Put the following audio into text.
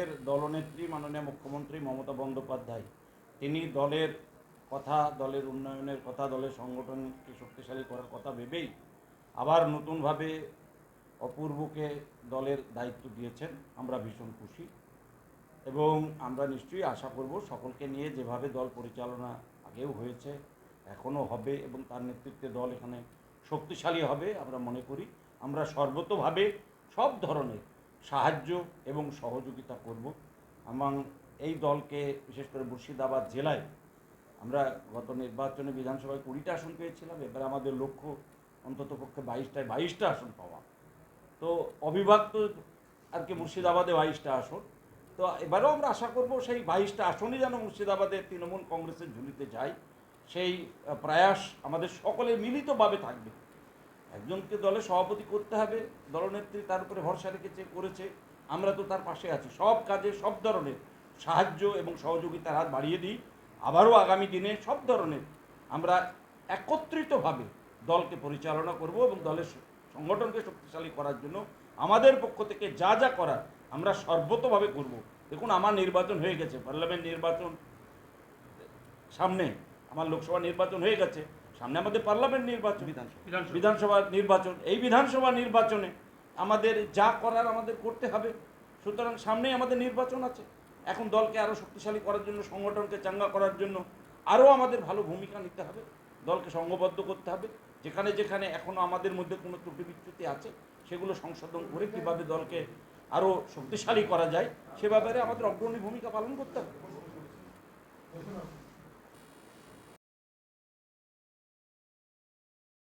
এর দলনেত্রী, মাননীয় মুখ্যমন্ত্রী মমতা বন্দ্যোপাধ্যায়। তিনি দলের কথা, দলের উন্নয়নের কথা, দলের সংগঠনকে শক্তিশালী করার কথা ভেবেই আবার নতুনভাবে অপূর্বকে দলের দায়িত্ব দিয়েছেন। আমরা ভীষণ খুশি এবং আমরা নিশ্চয়ই আশা করব সকলকে নিয়ে যেভাবে দল পরিচালনা আগেও হয়েছে, এখনও হবে এবং তার নেতৃত্বে দল এখানে শক্তিশালী হবে আমরা মনে করি। আমরা সর্বতোভাবে সব ধরনের সাহায্য এবং সহযোগিতা করব। এবং এই দলকে, বিশেষ করে মুর্শিদাবাদ জেলায়, আমরা গত নির্বাচনে বিধানসভায় কুড়িটা আসন পেয়েছিলাম। এবার আমাদের লক্ষ্য অন্তত পক্ষে বাইশটায় বাইশটা আসন পাওয়া। তো অবিভক্ত আর কি মুর্শিদাবাদে বাইশটা আসন। তো এবারেও আমরা আশা করব সেই বাইশটা আসনই যেন মুর্শিদাবাদের তৃণমূল কংগ্রেসের ঝুলিতে যায়। সেই প্রয়াস আমাদের সকলে মিলিতভাবে থাকবে। একজনকে দলে সভাপতি করতে হবে, দলনেত্রী তার উপরে ভরসা রেখেছে, করেছে। আমরা তো তার পাশে আছি। সব কাজে, সব ধরনের সাহায্য এবং সহযোগিতার হাত বাড়িয়ে দিই। আবারও আগামী দিনে সব ধরনের আমরা একত্রিতভাবে দলকে পরিচালনা করব এবং দলের সংগঠনকে শক্তিশালী করার জন্য আমাদের পক্ষ থেকে যা যা করার আমরা সর্বতভাবে করব। দেখুন, আমার নির্বাচন হয়ে গেছে। পার্লামেন্ট নির্বাচন সামনে, আমার লোকসভা নির্বাচন হয়ে গেছে। সামনে আমাদের পার্লামেন্ট নির্বাচন বিধানসভা। নির্বাচন। এই বিধানসভা নির্বাচনে আমাদের যা করার আমাদের করতে হবে। সুতরাং সামনেই আমাদের নির্বাচন আছে। এখন দলকে আরও শক্তিশালী করার জন্য সংগঠনকে চাঙ্গা করার জন্য আরও আমাদের ভালো ভূমিকা নিতে হবে। দলকে সংঘবদ্ধ করতে হবে। যেখানে যেখানে এখনও আমাদের মধ্যে কোনো ত্রুটি বিচ্যুতি আছে সেগুলো সংশোধন করে কীভাবে দলকে আরও শক্তিশালী করা যায় সে ব্যাপারে আমাদের অগ্রণী ভূমিকা পালন করতে হবে।